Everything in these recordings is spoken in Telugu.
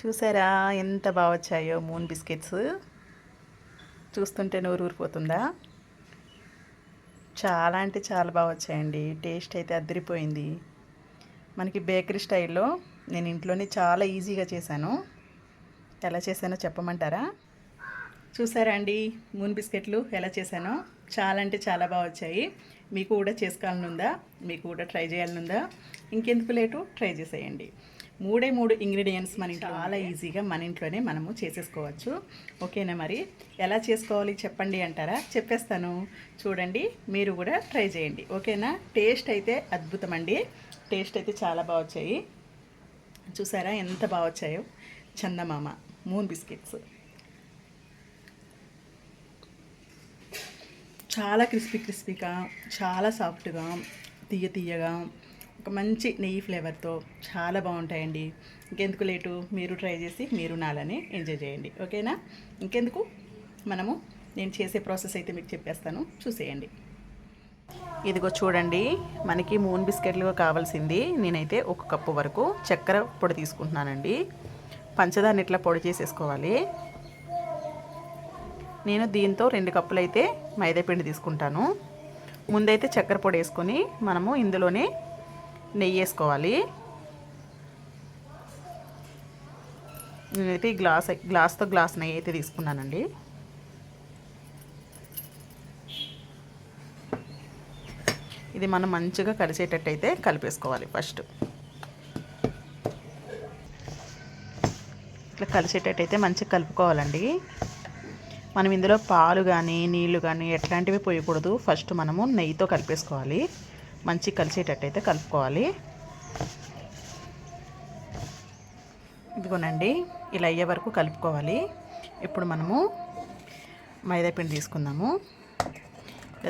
చూసారా? ఎంత బాగా వచ్చాయో మూన్ బిస్కెట్స్. చూస్తుంటే నోరు ఊరిపోతుందా? చాలా అంటే చాలా బాగా వచ్చాయండి. టేస్ట్ అయితే అద్దరిపోయింది మనకి బేకరీ స్టైల్లో నేను ఇంట్లోనే చాలా ఈజీగా చేశాను. ఎలా చేశానో చెప్పమంటారా? చూసారా అండి మూన్ బిస్కెట్లు ఎలా చేశానో? చాలా అంటే చాలా బాగా వచ్చాయి. మీకు కూడా చేసుకోవాలనుందా మీకు కూడా ట్రై చేయాలనుందా? ఇంకెందుకు లేటు? ట్రై చేసేయండి. మూడే మూడు ఇంగ్రీడియంట్స్ మన ఇంట్లో చాలా ఈజీగా మన ఇంట్లోనే మనము చేసేసుకోవచ్చు. ఓకేనా మరి? ఎలా చేసుకోవాలి చెప్పండి అంటారా? చెప్పేస్తాను. చూడండి మీరు కూడా ట్రై చేయండి. ఓకేనా? టేస్ట్ అయితే అద్భుతం అండి టేస్ట్ అయితే చాలా బాగా వచ్చాయి. చూసారా ఎంత బాగా వచ్చాయో? చందమామ మూన్ బిస్కెట్స్ చాలా క్రిస్పీ క్రిస్పీగా చాలా సాఫ్ట్గా తీయ తీయగా ఒక మంచి నెయ్యి ఫ్లేవర్తో చాలా బాగుంటాయండి. ఇంకెందుకు లేటు? మీరు ట్రై చేసి మీరు నాలని ఎంజాయ్ చేయండి. ఓకేనా? ఇంకెందుకు? మనము నేను చేసే ప్రాసెస్ అయితే మీకు చెప్పేస్తాను. చూసేయండి. ఇదిగో చూడండి మనకి మూన్ బిస్కెట్లు కావాల్సింది. నేనైతే ఒక కప్పు వరకు చక్కెర పొడి తీసుకుంటున్నానండి. పంచదారని ఇట్లా పొడి చేసేసుకోవాలి. నేను దీంతో రెండు కప్పులు అయితే మైదాపిండి తీసుకుంటాను. ముందైతే చక్కెర పొడి వేసుకొని మనము ఇందులోనే నెయ్యి వేసుకోవాలి. నేనైతే ఈ గ్లాస్ గ్లాస్తో గ్లాస్ నెయ్యి అయితే తీసుకున్నానండి. ఇది మనం మంచిగా కలిసేటట్టు అయితే కలిపేసుకోవాలి ఫస్ట్. ఇట్లా కలిసేటట్టు అయితే మంచిగా కలుపుకోవాలండి. మనం ఇందులో పాలు కానీ నీళ్ళు కానీ ఎట్లాంటివి పోయకూడదు. ఫస్ట్ మనము నెయ్యితో కలిపేసుకోవాలి. మంచి కలిసేటట్టయితే కలుపుకోవాలి. ఇదిగోనండి ఇలా అయ్యే వరకు కలుపుకోవాలి. ఇప్పుడు మనము మైదాపిండి తీసుకుందాము.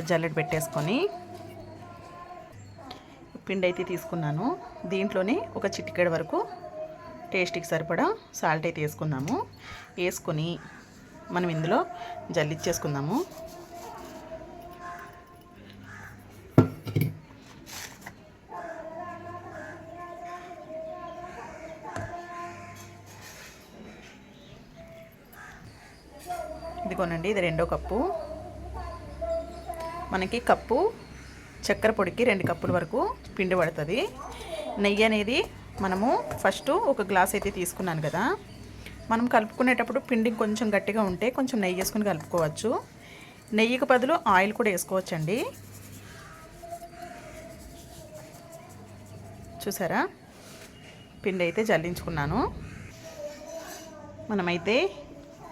జల్లెడ పెట్టేసుకొని పిండి అయితే తీసుకున్నాను. దీంట్లోనే ఒక చిటికెడ వరకు టేస్ట్కి సరిపడా సాల్ట్ అయితే వేసుకున్నాము. వేసుకొని మనం ఇందులో జల్లిచ్చేసుకుందాము. ఇదిగోనండి ఇది రెండో కప్పు. మనకి కప్పు చక్కెర పొడికి రెండు కప్పుల వరకు పిండి పడుతుంది. నెయ్యి అనేది మనము ఫస్ట్ ఒక గ్లాస్ అయితే తీసుకున్నాను కదా. మనం కలుపుకునేటప్పుడు పిండి కొంచెం గట్టిగా ఉంటే కొంచెం నెయ్యి వేసుకుని కలుపుకోవచ్చు. నెయ్యికి బదులు ఆయిల్ కూడా వేసుకోవచ్చండి. చూసారా? పిండి అయితే జల్లించుకున్నాను. మనమైతే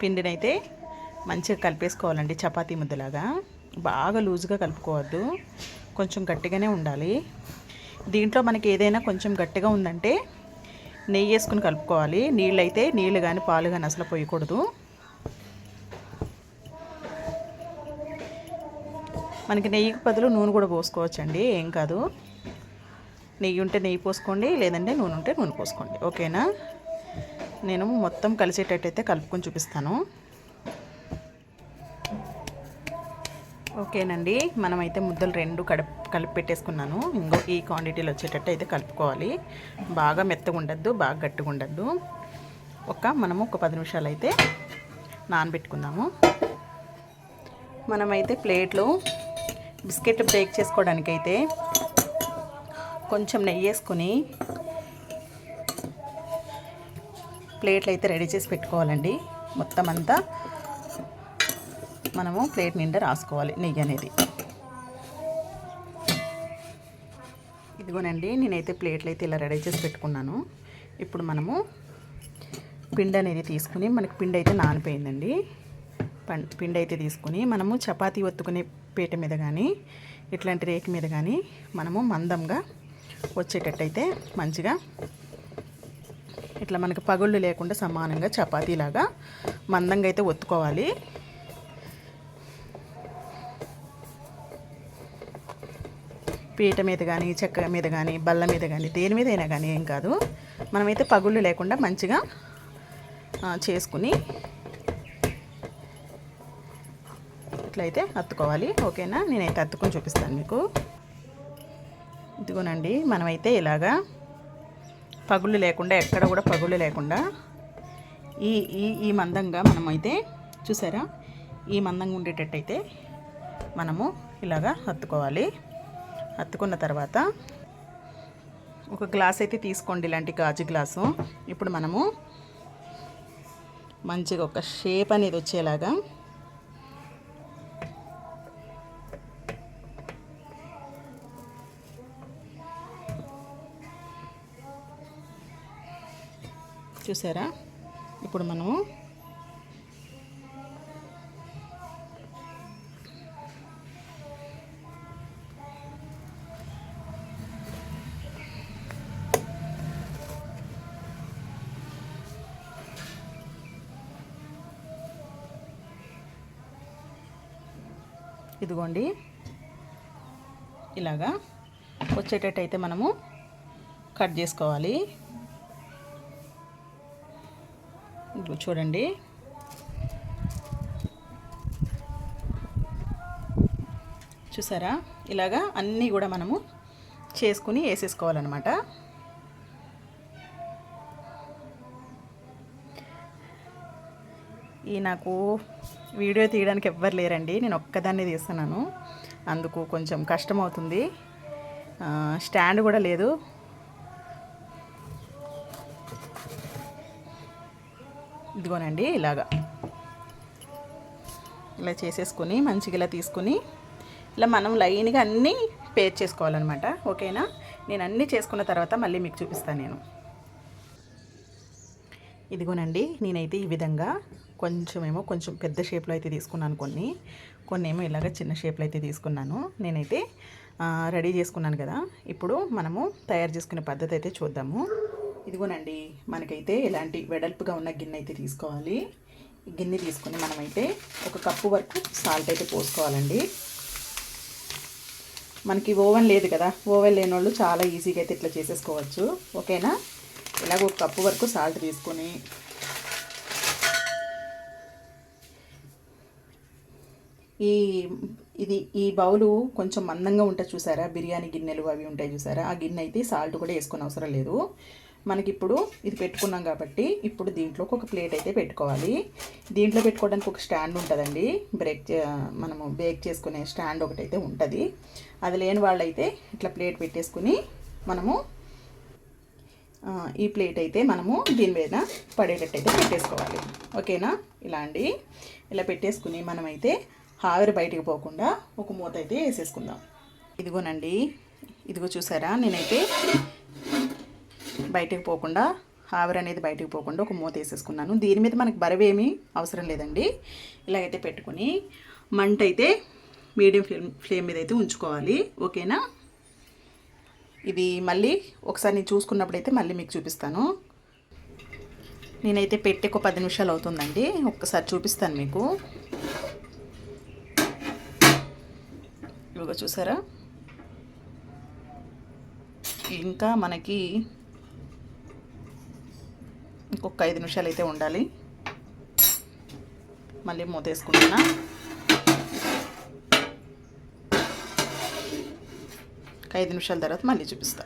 పిండినైతే మంచిగా కలిపేసుకోవాలండి చపాతీ ముద్దలాగా. బాగా లూజ్గా కలుపుకోవద్దు కొంచెం గట్టిగానే ఉండాలి. దీంట్లో మనకి ఏదైనా కొంచెం గట్టిగా ఉందంటే నెయ్యి వేసుకుని కలుపుకోవాలి. నీళ్ళు అయితే నీళ్ళు కానీ పాలు కానీ అసలు పోయకూడదు. మనకి నెయ్యికి బదులు నూనె కూడా పోసుకోవచ్చండి ఏం కాదు. నెయ్యి ఉంటే నెయ్యి పోసుకోండి లేదంటే నూనె ఉంటే నూనె పోసుకోండి. ఓకేనా? నేను మొత్తం కలిసేటట్టయితే కలుపుకొని చూపిస్తాను. ఓకేనండి. మనమైతే ముద్దలు రెండు కడప కలిపి పెట్టేసుకున్నాను ఇంకో ఈ క్వాంటిటీలో వచ్చేటట్టు అయితే కలుపుకోవాలి. బాగా మెత్తగా ఉండద్దు బాగా గట్టిగా ఉండద్దు. ఒక మనము ఒక పది నిమిషాలు అయితే నానబెట్టుకుందాము. మనమైతే ప్లేట్లో బిస్కెట్ బేక్ చేసుకోవడానికైతే కొంచెం నెయ్యి వేసుకొని ప్లేట్లు అయితే రెడీ చేసి పెట్టుకోవాలండి. మొత్తం అంతా మనము ప్లేట్ నిండా రాసుకోవాలి నెయ్యి అనేది. ఇదిగోనండి నేనైతే ప్లేట్లు అయితే ఇలా రెడీ చేసి పెట్టుకున్నాను. ఇప్పుడు మనము పిండి అనేది తీసుకుని మనకి పిండి అయితే నానిపోయిందండి. పిండి అయితే తీసుకుని మనము చపాతీ ఒత్తుకునే పీట మీద కానీ ఇట్లాంటి రేకు మీద కానీ మనము మందంగా వచ్చేటట్టయితే మంచిగా ఇట్లా మనకి పగుళ్ళు లేకుండా సమానంగా చపాతీలాగా మందంగా అయితే ఒత్తుకోవాలి. పీట మీద కానీ చెక్క మీద కానీ బల్ల మీద కానీ దేని మీద అయినా కానీ ఏం కాదు. మనమైతే పగుళ్ళు లేకుండా మంచిగా చేసుకుని ఇట్లయితే అత్తుకోవాలి. ఓకేనా? నేనైతే అత్తుకొని చూపిస్తాను మీకు. ఇదిగోనండి మనమైతే ఇలాగా పగుళ్ళు లేకుండా ఎక్కడ కూడా పగుళ్ళు లేకుండా ఈ ఈ ఈ మందంగా మనమైతే అయితే చూసారా? ఈ మందంగా ఉండేటట్టయితే మనము ఇలాగా హత్తుకోవాలి అత్తుకున్న తర్వాత ఒక గ్లాస్ అయితే తీసుకోండి ఇలాంటి గాజు గ్లాసు. ఇప్పుడు మనము మంచిగా ఒక షేప్ అనేది వచ్చేలాగా చూసారా? ఇప్పుడు మనము ఇదిగోండి. ఇలాగా వచ్చేటట్టయితే మనము కట్ చేసుకోవాలి. చూడండి. చూసారా? ఇలాగా అన్నీ కూడా మనము చేసుకుని వేసేసుకోవాలన్నమాట. ఈ నాకు వీడియో తీయడానికి ఎవ్వరు లేరండి. నేను ఒక్కదాన్ని తీస్తున్నాను. అందుకు కొంచెం కష్టం అవుతుంది స్టాండ్ కూడా లేదు. ఇదిగోనండి ఇలాగా. ఇలా చేసేసుకొని మంచిగా ఇలా తీసుకుని ఇలా మనం లైన్గా అన్నీ పేర్ చేసుకోవాలన్నమాట. ఓకేనా? నేను అన్నీ చేసుకున్న తర్వాత మళ్ళీ మీకు చూపిస్తాను నేను. ఇదిగోనండి నేనైతే ఈ విధంగా కొంచెమేమో కొంచెం పెద్ద షేప్లో అయితే తీసుకున్నాను కొన్ని. కొన్ని ఏమో ఇలాగ చిన్న షేప్లో అయితే తీసుకున్నాను. నేనైతే రెడీ చేసుకున్నాను కదా. ఇప్పుడు మనము తయారు చేసుకునే పద్ధతి అయితే చూద్దాము. ఇదిగోనండి మనకైతే ఇలాంటి వెడల్పుగా ఉన్న గిన్నె అయితే తీసుకోవాలి. గిన్నె తీసుకుని మనమైతే ఒక కప్పు వరకు సాల్ట్ అయితే పోసుకోవాలండి. మనకి ఓవెన్ లేదు కదా. ఓవెన్ లేని వాళ్ళు చాలా ఈజీగా అయితే ఇట్లా చేసేసుకోవచ్చు. ఓకేనా? ఇలాగ ఒక కప్పు వరకు సాల్ట్ తీసుకొని ఈ ఇది ఈ బౌలు కొంచెం మందంగా ఉంటుంది చూసారా? బిర్యానీ గిన్నెలు అవి ఉంటాయి చూసారా? ఆ గిన్నె అయితే సాల్ట్ కూడా వేసుకునే అవసరం లేదు. మనకి ఇప్పుడు ఇది పెట్టుకున్నాం కాబట్టి ఇప్పుడు దీంట్లోకి ఒక ప్లేట్ అయితే పెట్టుకోవాలి. దీంట్లో పెట్టుకోవడానికి ఒక స్టాండ్ ఉంటుందండి. బ్రేక్ చే- మనము బేక్ చేసుకునే స్టాండ్ ఒకటి అయితే ఉంటుంది. అది లేని వాళ్ళైతే ఇట్లా ప్లేట్ పెట్టేసుకుని మనము ఈ ప్లేట్ అయితే మనము దీని మీద పడేటట్టు అయితే పెట్టేసుకోవాలి. ఓకేనా? ఇలా అండి ఇలా పెట్టేసుకుని మనమైతే ఆవిరి బయటికి పోకుండా ఒక మూత అయితే వేసేసుకుందాం. ఇదిగోనండి ఇదిగో చూసారా? నేనైతే బయటికి పోకుండా ఆవిరి అనేది బయటికి పోకుండా ఒక మూత వేసేసుకున్నాను. దీని మీద మనకి బరవేమీ అవసరం లేదండి. ఇలాగైతే పెట్టుకుని మంట అయితే మీడియం ఫ్లేమ్ ఫ్లేమ్ మీద అయితే ఉంచుకోవాలి. ఓకేనా? ఇది మళ్ళీ ఒకసారి నేను చూసుకున్నప్పుడు అయితే మళ్ళీ మీకు చూపిస్తాను. నేనైతే పెట్టి ఒక పది నిమిషాలు అవుతుందండి. ఒక్కసారి చూపిస్తాను మీకు. ఇవిగో చూసారా? ఇంకా మనకి ఇంకొక ఐదు నిమిషాలు అయితే ఉండాలి. మళ్ళీ మూత వేసుకుంటున్నా ఐదు నిమిషాల తర్వాత మళ్ళీ చూపిస్తా.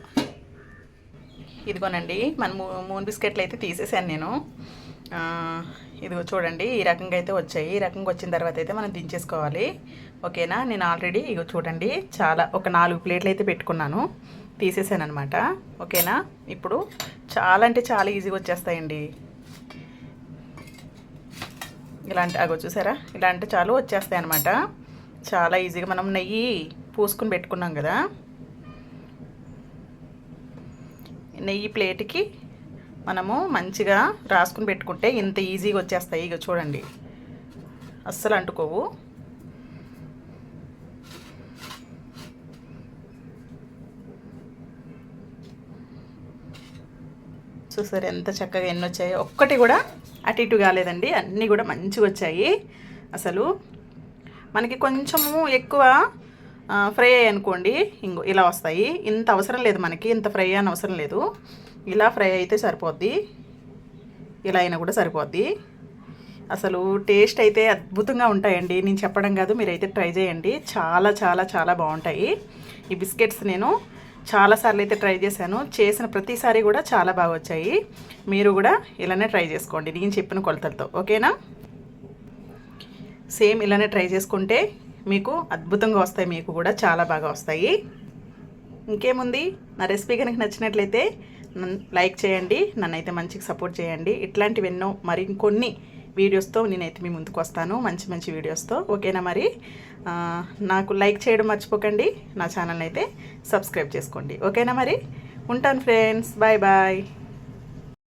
ఇదిగోనండి మన మూ- మూన్ బిస్కెట్లు అయితే తీసేసాను నేను. ఇదిగో చూడండి ఈ రకంగా అయితే వచ్చాయి. ఈ రకంగా వచ్చిన తర్వాత అయితే మనం దించేసుకోవాలి. ఓకేనా? నేను ఆల్రెడీ ఇగో చూడండి చాలా ఒక నాలుగు ప్లేట్లు అయితే పెట్టుకున్నాను. తీసేసాను అనమాట ఓకేనా? ఇప్పుడు చాలా అంటే చాలా ఈజీగా వచ్చేస్తాయండి. ఇలాంటి అగో చూసారా? ఇలాంటి చాలు వచ్చేస్తాయి అనమాట చాలా ఈజీగా మనం నెయ్యి పూసుకుని పెట్టుకున్నాం కదా. నెయ్యి ప్లేట్కి మనము మంచిగా రాసుకుని పెట్టుకుంటే ఇంత ఈజీగా వచ్చేస్తాయి. ఇక చూడండి. అస్సలు అంటుకోవు. చూసారు ఎంత చక్కగా ఎన్ని వచ్చాయో? ఒక్కటి కూడా అటు ఇటు కాలేదండి. అన్నీ కూడా మంచిగా వచ్చాయి. అసలు మనకి కొంచెము ఎక్కువ ఫ్రై అయ్యాయి అనుకోండి ఇంకో ఇలా వస్తాయి. ఇంత అవసరం లేదు మనకి. ఇంత ఫ్రై అని అవసరం లేదు. ఇలా ఫ్రై అయితే సరిపోద్ది. ఇలా అయినా కూడా సరిపోద్ది. అసలు టేస్ట్ అయితే అద్భుతంగా ఉంటాయండి. నేను చెప్పడం కాదు మీరైతే ట్రై చేయండి. చాలా చాలా చాలా బాగుంటాయి. ఈ బిస్కెట్స్ నేను చాలాసార్లు అయితే ట్రై చేశాను. చేసిన ప్రతిసారి కూడా చాలా బాగా వచ్చాయి. మీరు కూడా ఇలానే ట్రై చేసుకోండి. నేను చెప్పిన కొలతలతో. ఓకేనా? సేమ్ ఇలానే ట్రై చేసుకుంటే మీకు అద్భుతంగా వస్తాయి. మీకు కూడా చాలా బాగా వస్తాయి. ఇంకేముంది? నా రెసిపీ కనుక నచ్చినట్లయితే లైక్ చేయండి నన్నైతే మంచిగా సపోర్ట్ చేయండి. ఇట్లాంటివెన్నో మరికొన్ని మరి ఇంకొన్ని వీడియోస్తో నేనైతే మీ ముందుకు వస్తాను. మంచి మంచి వీడియోస్తో. ఓకేనా మరి? నాకు లైక్ చేయడం మర్చిపోకండి. నా ఛానల్ అయితే సబ్స్క్రైబ్ చేసుకోండి. ఓకేనా మరి? ఉంటాను ఫ్రెండ్స్. Bye bye.